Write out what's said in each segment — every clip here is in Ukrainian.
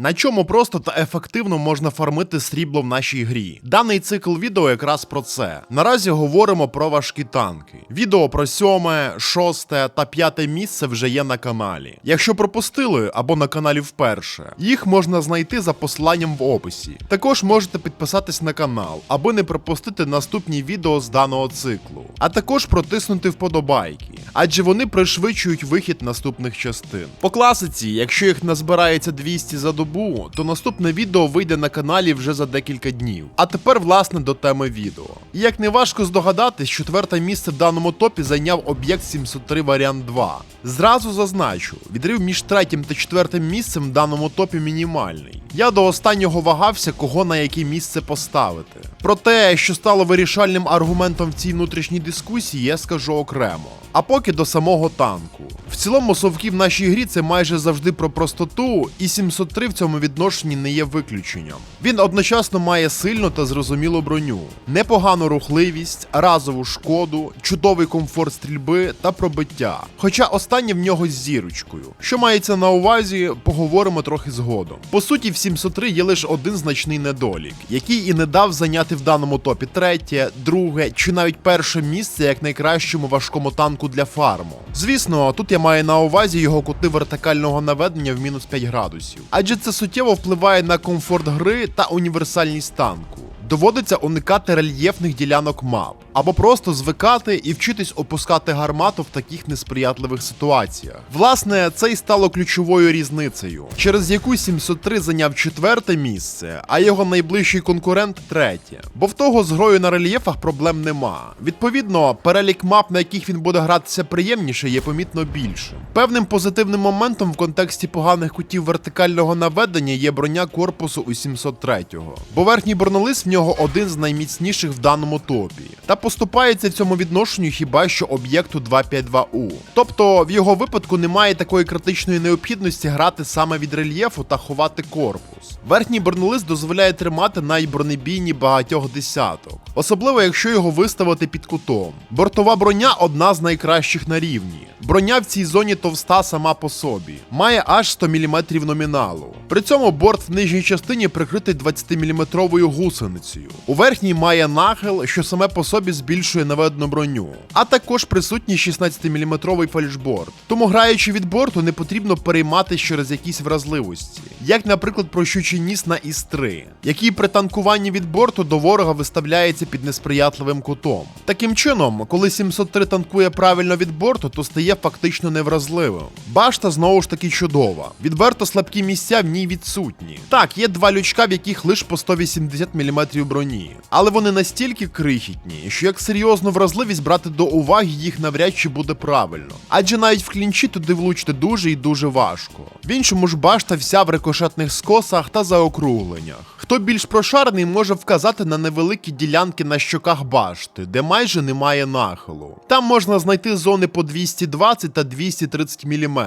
На чому просто та ефективно можна фармити срібло в нашій грі? Даний цикл відео якраз про це. Наразі говоримо про важкі танки. Відео про сьоме, шосте та п'яте місце вже є на каналі. Якщо пропустили або на каналі вперше, їх можна знайти за посиланням в описі. Також можете підписатись на канал, аби не пропустити наступні відео з даного циклу, а також протиснути вподобайки, адже вони пришвидшують вихід наступних частин. По класиці, якщо їх назбирається 200 за добу, то наступне відео вийде на каналі вже за декілька днів. А тепер, власне, до теми відео. Як не важко здогадатись, четверте місце в даному топі зайняв об'єкт 703 варіант 2. Зразу зазначу, відрив між третім та четвертим місцем в даному топі мінімальний. Я до останнього вагався, кого на яке місце поставити. Про те, що стало вирішальним аргументом в цій внутрішній дискусії, я скажу окремо. А поки до самого танку. В цілому совки в нашій грі це майже завжди про простоту, і 703 в цьому відношенні не є виключенням. Він одночасно має сильну та зрозумілу броню, непогану рухливість, разову шкоду, чудовий комфорт стрільби та пробиття. Хоча останнє в нього з зірочкою. Що мається на увазі, поговоримо трохи згодом. По суті, в 703 є лише один значний недолік, який і не дав зайняти в даному топі третє, друге чи навіть перше місце як найкращому важкому танку для фарму. Звісно, тут я маю на увазі його кути вертикального наведення в мінус 5 градусів, адже це суттєво впливає на комфорт гри та універсальність танку. Доводиться уникати рельєфних ділянок мап, або просто звикати і вчитись опускати гармату в таких несприятливих ситуаціях. Власне, це й стало ключовою різницею, через яку 703 зайняв четверте місце, а його найближчий конкурент третє. Бо в того з грою на рельєфах проблем нема. Відповідно, перелік мап, на яких він буде гратися приємніше, є помітно більшим. Певним позитивним моментом в контексті поганих кутів вертикального наведення є броня корпусу у 703-го, бо верхній бронелист в нього один з найміцніших в даному топі, та поступається в цьому відношенню хіба що об'єкту 252У. Тобто в його випадку немає такої критичної необхідності грати саме від рельєфу та ховати корпус. Верхній бронелист дозволяє тримати навіть бронебійні багатьох десяток, особливо якщо його виставити під кутом. Бортова броня одна з найкращих на рівні. Броня в цій зоні товста сама по собі, має аж 100 мм номіналу. При цьому борт в нижній частині прикритий 20-мм гусеницею. У верхній має нахил, що саме по собі збільшує наведену броню, а також присутній 16-мм фальшборд. Тому граючи від борту, не потрібно перейматися через якісь вразливості, як, наприклад, прощучий ніс на ІС-3, який при танкуванні від борту до ворога виставляється під несприятливим кутом. Таким чином, коли 703 танкує правильно від борту, то стає фактично невразливим. Башта знову ж таки чудова. Відверто слабкі місця в ній відсутні. Так, є два лючка, в яких лише по 180 мм броні, але вони настільки крихітні, що як серйозну вразливість брати до уваги їх навряд чи буде правильно. Адже навіть в клінчі туди влучити дуже і дуже важко. В іншому ж башта вся в рикошетних скосах та заокругленнях. Хто більш прошарений, може вказати на невеликі ділянки на щоках башти, де майже немає нахилу. Там можна знайти зони по 220 та 230 мм,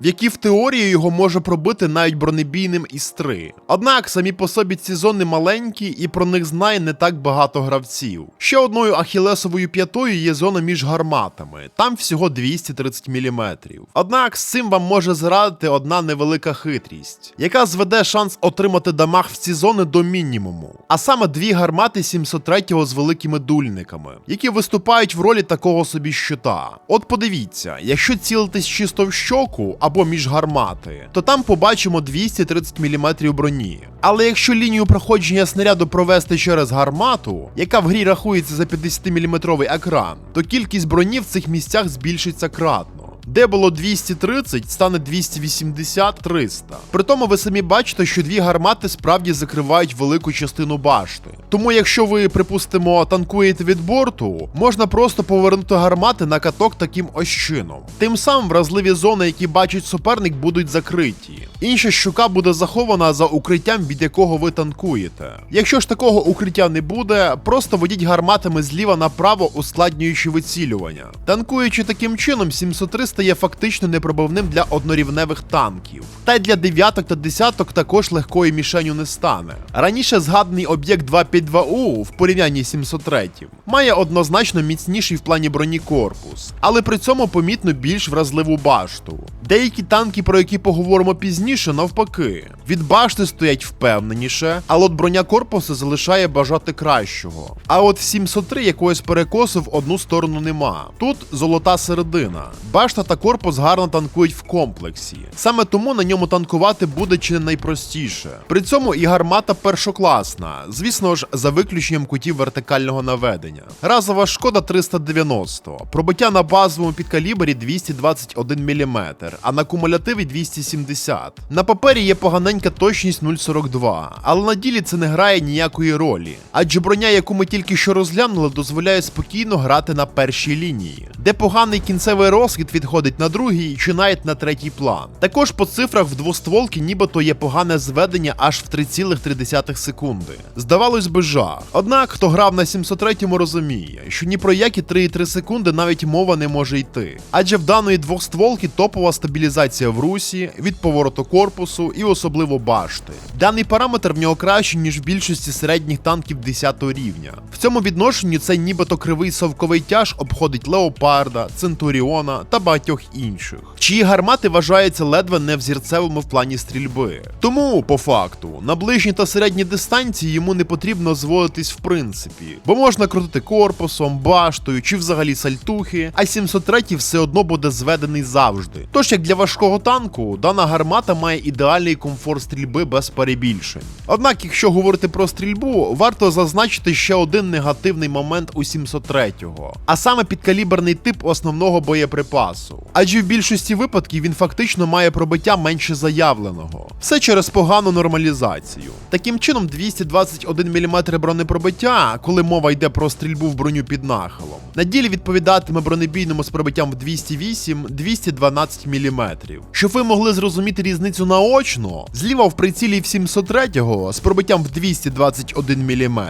в які в теорії його може пробити навіть бронебійним ІС-3. Однак самі по собі ці зони маленькі і про них знає не так багато гравців. Ще одною ахілесовою п'ятою є зона між гарматами, там всього 230 мм. Однак з цим вам може зрадити одна невелика хитрість, яка зведе шанс отримати дамаг в ці зони до мінімуму. А саме дві гармати 703-го з великими дульниками, які виступають в ролі такого собі щита. От подивіться, якщо цілитись чисто в щоку або між гармати, то там побачимо 230 мм броні. Але якщо лінію проходження снаряду провести через гармату, яка в грі рахується за 50-мм екран, то кількість броні в цих місцях збільшиться кратно. Де було 230, стане 280-300. При тому ви самі бачите, що дві гармати справді закривають велику частину башти. Тому, якщо ви, припустимо, танкуєте від борту, можна просто повернути гармати на каток таким ось чином. Тим самим вразливі зони, які бачить суперник, будуть закриті. Інша щука буде захована за укриттям, від якого ви танкуєте. Якщо ж такого укриття не буде, просто водіть гарматами зліва направо, ускладнюючи вицілювання. Танкуючи таким чином, 703 стає фактично непробивним для однорівневих танків. Та й для дев'яток та десяток також легкою мішенью не стане. Раніше згаданий об'єкт 252У в порівнянні 703 має однозначно міцніший в плані броні корпус, але при цьому помітно більш вразливу башту. Деякі танки, про які поговоримо пізніше, навпаки. Від башти стоять впевненіше, але от броня корпусу залишає бажати кращого. А от в 703 якогось перекосу в одну сторону нема. Тут золота середина. Башта та корпус гарно танкують в комплексі. Саме тому на ньому танкувати буде чи не найпростіше. При цьому і гармата першокласна, звісно ж, за виключенням кутів вертикального наведення. Разова шкода 390, пробиття на базовому підкалібрі 221 мм, а на кумулятиві 270. На папері є поганенька точність 0,42, але на ділі це не грає ніякої ролі. Адже броня, яку ми тільки що розглянули, дозволяє спокійно грати на першій лінії, де поганий кінцевий розхід відходить на другий чи навіть на третій план. Також по цифрах в двостволки нібито є погане зведення аж в 3,3 секунди. Здавалось би, жах. Однак, хто грав на 703-му розуміє, що ні про які 3,3 секунди навіть мова не може йти. Адже в даної двохстволки топова стабілізація в русі, від повороту корпусу і особливо башти. Даний параметр в нього кращий, ніж в більшості середніх танків 10 рівня. В цьому відношенні цей нібито кривий совковий тяж обходить Леопарда, Центуріона та багатьох інших, чиї гармати вважаються ледве не взірцевими в плані стрільби. Тому, по факту, на ближній та середній дистанції йому не потрібно зводитись в принципі, бо можна крутити корпусом, баштою чи взагалі сальтухи, а 703 все одно буде зведений завжди. Тож як для важкого танку, дана гармата має ідеальний комфорт стрільби без перебільшень. Однак, якщо говорити про стрільбу, варто зазначити ще один негативний момент у 703-го, а саме підкаліберний тип основного боєприпасу. Адже в більшості випадків він фактично має пробиття менше заявленого. Все через погану нормалізацію. Таким чином, 221 мм бронепробиття, коли мова йде про стрільбу в броню під нахилом, на ділі відповідатиме бронебійному з пробиттям в 208-212 мм. Щоб ви могли зрозуміти різницю наочно, зліва в прицілі в 703-го з пробиттям в 221 мм,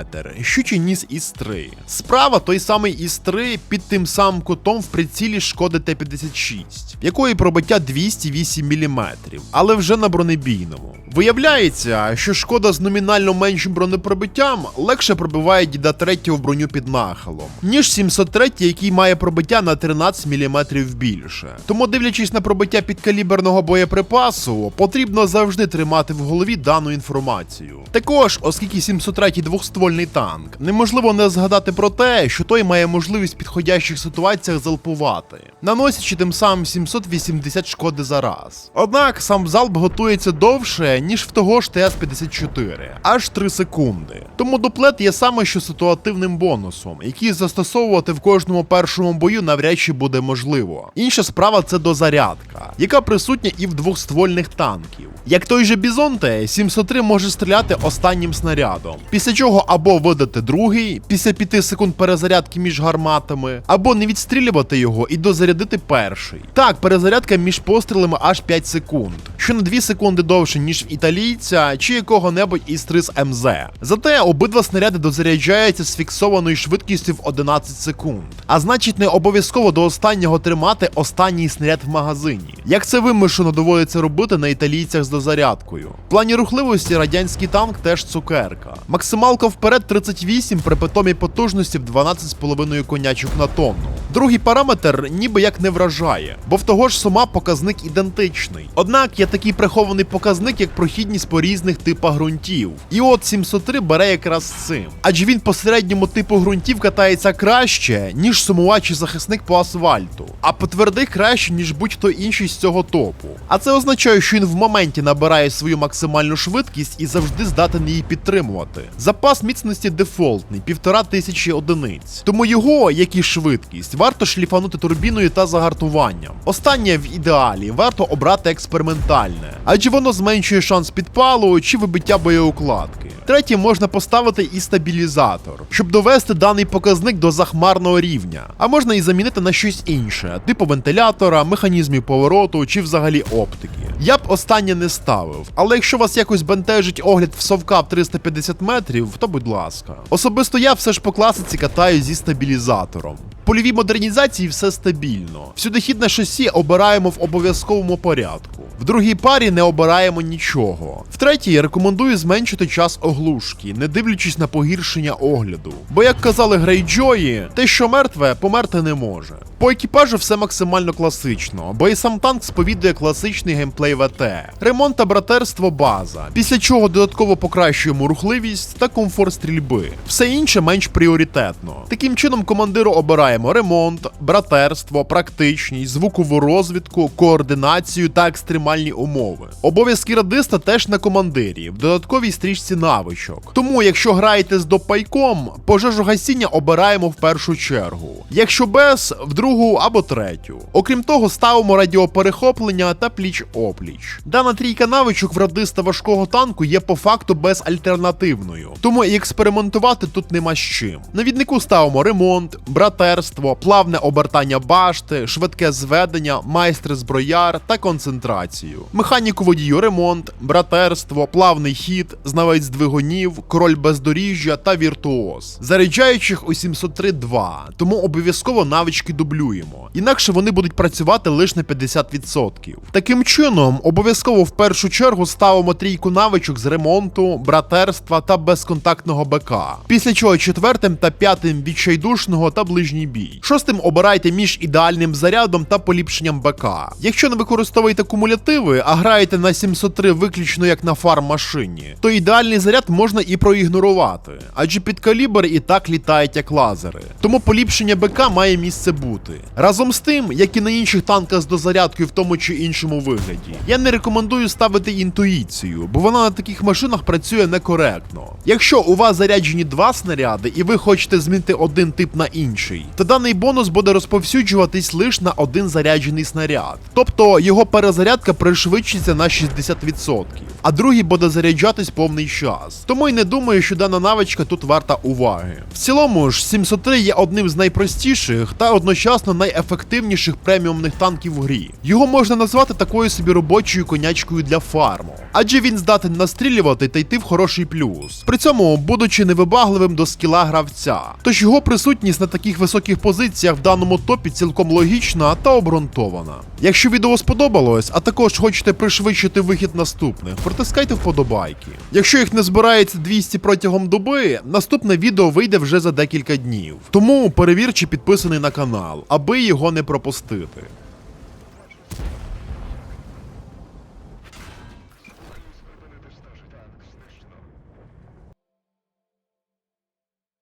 щучий ніс ІС-3. Справа той самий ІС-3 під тим самим кутом в прицілі шкоди Т-56, якої пробиття 208 мм, але вже на бронебійному. Виявляється, що шкода з номінально меншим бронепробиттям легше пробиває діда третього в броню під нахилом, ніж 703, який має пробиття на 13 мм більше. Тому, дивлячись на пробиття підкаліберного боєприпасу, потрібно завжди тримати в голові дану інформацію. Також, оскільки 703 двохствольний танк, неможливо не згадати про те, що той має можливість в підходящих ситуаціях залпувати, наносячи тим самим 780 шкоди за раз. Однак сам залп готується довше, ніж в того ж ТС-54, аж 3 секунди. Тому дуплет є саме що ситуативним бонусом, який застосовувати в кожному першому бою навряд чи буде можливо. Інша справа це дозарядка, яка присутня і в двохствольних танків. Як той же Бізонте, 703 може стріляти останнім снарядом, після чого або видати другий, після 5 секунд перезарядки між гарматами, або не відстрілювати його і дозарядити перший. Так, перезарядка між пострілами аж 5 секунд, що на 2 секунди довше, ніж в італійця чи якого-небудь із 3 МЗ. Зате обидва снаряди дозаряджаються з фіксованою швидкістю в 11 секунд. А значить, не обов'язково до останнього тримати останній снаряд в магазині. Як це вимушено доводиться робити на італійцях з дозарядкою. В плані рухливості радянський танк теж цукерка. Максималка вперед 38 при питомій потужності в 12,5 конячок на тонну. Другий параметр ніби як не вражає, бо в того ж сума показник ідентичний. Однак є такий прихований показник, як прохідність по різних типах ґрунтів. І от 703 бере якраз цим. Адже він по середньому типу ґрунтів катається краще, ніж сумувачий захисник по асфальту, а по твердих краще, ніж будь-хто інший з цього топу. А це означає, що він в моменті набирає свою максимальну швидкість і завжди здатен її підтримувати. Запас міцності дефолтний, півтора тисячі одиниць. Тому його, як і швидкість, варто шліфанути турбіною та загартуванням. Останнє в ідеалі варто обрати експериментальне, адже воно зменшує шанс підпалу чи вибиття боєукладки. Третє можна поставити і стабілізатор, щоб довести даний показник до захмарного рівня, а можна і замінити на щось інше, типу вентилятора, механізмів повороту чи взагалі оптики. Я б останнє не ставив, але якщо вас якось бентежить огляд в совка в 350 метрів, то будь ласка. Особисто я все ж по класиці катаю зі стабілізатором. Польовій модернізації все стабільно. Всюдохідне шасі обираємо в обов'язковому порядку. В другій парі не обираємо нічого. В третій рекомендую зменшити час оглушки, не дивлячись на погіршення огляду. Бо, як казали Грейджої, те, що мертве, померти не може. По екіпажу все максимально класично, бо і сам танк сповідує класичний геймплей ВТ. Ремонт та братерство база, після чого додатково покращуємо рухливість та комфорт стрільби. Все інше менш пріоритетно. Таким чином, командиру обираємо ремонт, братерство, практичність, звукову розвідку, координацію та екстремальні умови. Обов'язки радиста теж на командирі, в додатковій стрічці навичок. Тому, якщо граєте з допайком, пожежу гасіння обираємо в першу чергу. Якщо без, в другу або третю. Окрім того, ставимо радіоперехоплення та пліч-опліч. Дана трійка навичок в радиста важкого танку є по факту безальтернативною, тому і експериментувати тут нема з чим. На віднику ставимо ремонт, братерство, плавне обертання башти, швидке зведення, майстер зброяр та концентрацію. Механіку водію ремонт, братерство, плавний хід, знавець двигунів, король бездоріжжя та віртуоз. Заряджаючих у 703-2, тому обов'язково навички дублюємо. Інакше вони будуть працювати лише на 50%. Таким чином, обов'язково в першу чергу ставимо трійку навичок з ремонту, братерства та безконтактного БК. Після чого четвертим та п'ятим відчайдушного та ближній бій. Шостим обирайте між ідеальним зарядом та поліпшенням БК. Якщо не використовуєте кумулятиви, а граєте на 703 виключно як на фарм машині, то ідеальний заряд можна і проігнорувати, адже під калібр і так літають як лазери. Тому поліпшення БК має місце бути. Разом з тим, як і на інших танках з дозарядкою в тому чи іншому вигляді, я не рекомендую ставити інтуїцію, бо вона на таких машинах працює некоректно. Якщо у вас заряджені два снаряди і ви хочете змінити один тип на інший, то даний бонус буде розповсюджуватись лише на один заряджений снаряд. Тобто його перезарядка пришвидшиться на 60%, а другий буде заряджатись повний час. Тому й не думаю, що дана навичка тут варта уваги. В цілому ж 703 є одним з найпростіших та одночасно найефективніших преміумних танків в грі. Його можна назвати такою собі робочою конячкою для фарму, адже він здатен настрілювати та йти в хороший плюс. При цьому, будучи невибагливим до скіла гравця. Тож його присутність на таких високих позиціях в даному топі цілком логічна та обґрунтована. Якщо відео сподобалось, а також хочете пришвидшити вихід наступних, протискайте вподобайки. Якщо їх не збирається 200 протягом доби, наступне відео вийде вже за декілька днів. Тому перевір, чи підписаний на канал, аби його не пропустити.